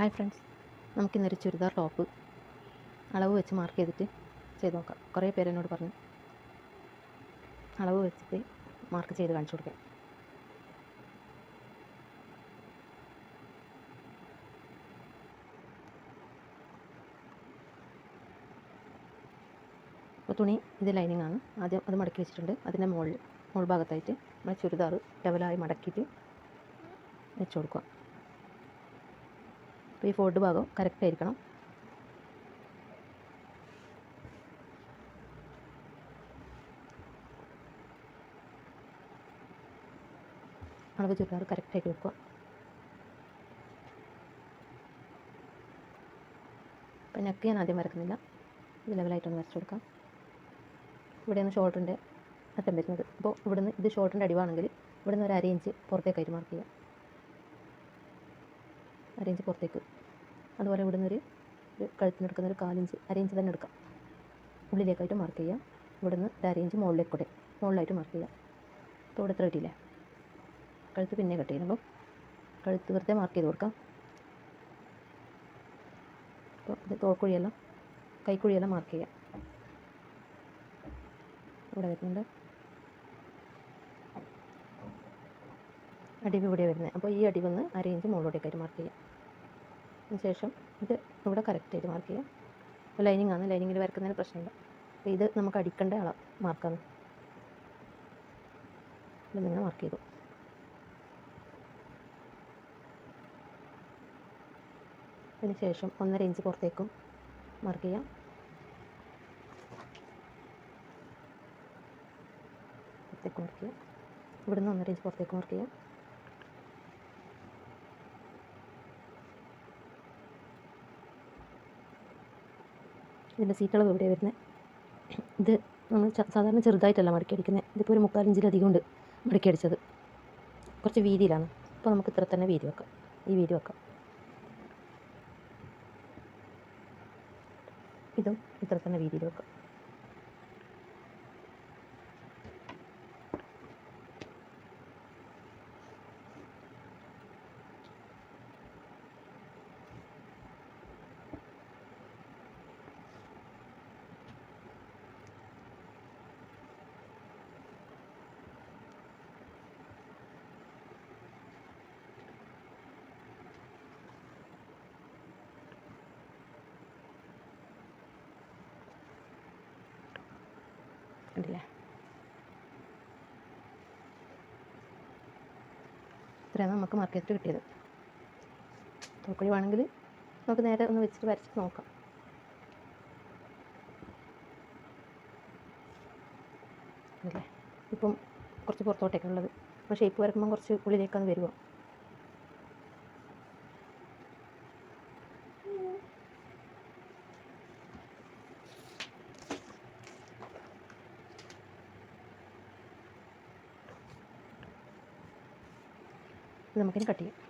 Hi friends നമുക്കിന്നൊരു churidar top അളവ് വെച്ച് മാർക്ക് ചെയ്തിട്ട് ചെയ്ത് നോക്കാം. കുറേ പേര് എന്നോട് പറഞ്ഞു അളവ് വെച്ചിട്ട് മാർക്ക് ചെയ്ത് കാണിച്ചു കൊടുക്കാം അപ്പോൾ തുണി ഇത് ലൈനിങ് ആണ്. ആദ്യം അത് മടക്കി വെച്ചിട്ടുണ്ട്. അതിന്റെ മുകളിൽ മുകൾ ഭാഗത്തായിട്ട് നമ്മൾ ചുരിദാർ ലെവലായി മടക്കിയിട്ട് വെച്ച് കൊടുക്കുക അപ്പോൾ ഈ ഫോൾഡ് ഭാഗം കറക്റ്റ് ആയിരിക്കണം. അളവ് ചുരിദാർ കറക്റ്റായിട്ട് വെക്കുക. അപ്പം നെക്ക് ഞാൻ ആദ്യം വരക്കുന്നില്ല. ഇത് ലെവലായിട്ടൊന്ന് വരച്ചു കൊടുക്കാം. ഇവിടെയാണ് ഷോൾഡറിന്റെ അറ്റം വരുന്നത്. അപ്പോൾ ഇവിടുന്ന് ഇത് ഷോൾഡറിന്റെ അടിവാണെങ്കിൽ ഇവിടുന്ന് ഒരു അര ഇഞ്ച് പുറത്തേക്കായിട്ട് മാർക്ക് ചെയ്യാം അര ഇഞ്ച് പുറത്തേക്ക്. അതുപോലെ ഇവിടുന്ന് ഒരു കഴുത്തിനെടുക്കുന്ന ഒരു കാലിഞ്ച് ഇഞ്ച് തന്നെ എടുക്കാം. ഉള്ളിലേക്കായിട്ട് മാർക്ക് ചെയ്യാം. ഇവിടുന്ന് ഒരു മുകളിലേക്ക് കൂടെ മുകളിലായിട്ട് മാർക്ക് ചെയ്യാം. അപ്പോൾ ഇവിടെ എത്ര കിട്ടിയില്ലേ? കഴുത്ത് പിന്നെ കട്ട് അപ്പോൾ കഴുത്ത് വെറുതെ മാർക്ക് ചെയ്ത് കൊടുക്കാം. അപ്പോൾ ഇത് തോൾക്കുഴിയെല്ലാം കൈക്കുഴിയെല്ലാം മാർക്ക് ചെയ്യാം. ഇവിടെ വരുന്നുണ്ട്. അടിവ് ഇവിടെ വരുന്നത്. അപ്പോൾ ഈ അടിവന്ന് അര ഇഞ്ച് മുകളിലോട്ടേക്കായിട്ട് മാർക്ക് ചെയ്യാം. ശേഷം ഇത് ഇവിടെ കറക്റ്റ് ചെയ്ത് മാർക്ക് ചെയ്യാം. ഇപ്പോൾ ലൈനിങ് ആണ് ലൈനിങ്ങിൽ വരക്കുന്നതിന് പ്രശ്നമില്ല. അപ്പോൾ ഇത് നമുക്ക് അടിക്കേണ്ട അള മാർക്കാണ് ഇവിടെ നിങ്ങൾ മാർക്ക് ചെയ്തു. അതിന് ശേഷം ഒന്നര ഇഞ്ച് പുറത്തേക്കും മാർക്ക് ചെയ്യാം. പുറത്തേക്ക് മാർക്ക് ചെയ്യാം. ഇവിടുന്ന് ഒന്നര ഇഞ്ച് പുറത്തേക്ക് മാർക്ക് ചെയ്യാം. ഇതിന്റെ സീറ്റളവ് എവിടെയാണ് വരുന്നത് ഇത് നമ്മൾ സാധാരണ ചെറുതായിട്ടല്ല മടക്കി അടിക്കുന്നത് ഇതിപ്പോൾ ഒരു മുക്കാലിഞ്ചിലധികം ഉണ്ട് മടക്കി അടിച്ചത് കുറച്ച് വീതിയിലാണ്. അപ്പോൾ നമുക്ക് ഇത്ര തന്നെ വീതി വെക്കാം. ഈ വീതി വെക്കാം. ഇതും ഇത്ര തന്നെ വീതിയിൽ വെക്കാം. കണ്ടില്ലേ? ഇത്രയാണ് നമുക്ക് മാർക്കറ്റ് കിട്ടിയത്. തോക്കുഴി വേണമെങ്കിൽ നമുക്ക് നേരെ ഒന്ന് വെച്ചിട്ട് വരച്ചിട്ട് നോക്കാം. അല്ലേ ഇപ്പം കുറച്ച് പുറത്തോട്ടേക്കുള്ളത് അപ്പോൾ ഷേപ്പ് വരക്കുമ്പം കുറച്ച് ഉള്ളിലേക്കാണ് വരുമോ ഇത് നമുക്കിനി കട്ട് ചെയ്യാം.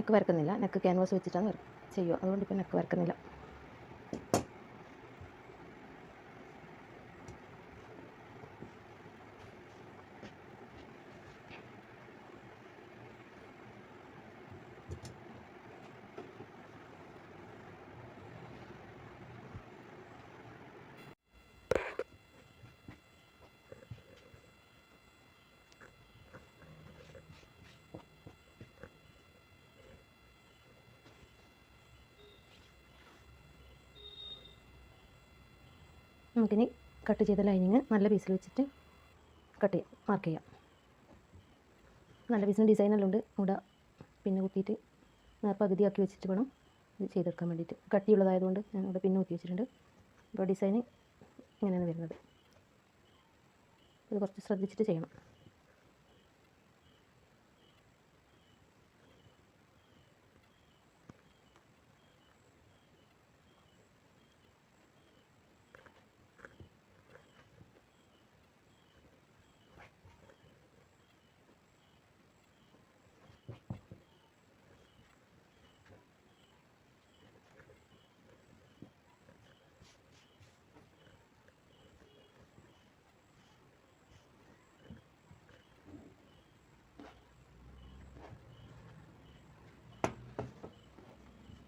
നെക്ക് വരക്കുന്നില്ല. നെക്ക് ക്യാൻവാസ് വെച്ചിട്ടാണ് ചെയ്യുക. അതുകൊണ്ട് ഇപ്പോൾ നെക്ക് വരക്കുന്നില്ല. നമുക്കിനി കട്ട് ചെയ്ത ലൈനിങ് നല്ല പീസിൽ വെച്ചിട്ട് കട്ട് ചെയ്യാം മാർക്ക് ചെയ്യാം. നല്ല പീസിന് ഡിസൈനെല്ലാം ഉണ്ട്. ഇവിടെ പിന്നെ കുത്തിയിട്ട് നേർപ്പകുതിയാക്കി വെച്ചിട്ട് വേണം ഇത് ചെയ്തെടുക്കാൻ വേണ്ടിയിട്ട്. കട്ടിയുള്ളതായതുകൊണ്ട് ഞാൻ ഇവിടെ പിന്നെ കുത്തി വെച്ചിട്ടുണ്ട്. അപ്പോൾ ഡിസൈന് ഇങ്ങനെയാണ് വരുന്നത്. ഇത് കുറച്ച് ശ്രദ്ധിച്ചിട്ട് ചെയ്യണം.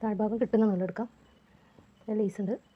താഴ്ഭാഗം കിട്ടുന്ന നൂലെടുക്കാം. ലേസ് ഉണ്ട്.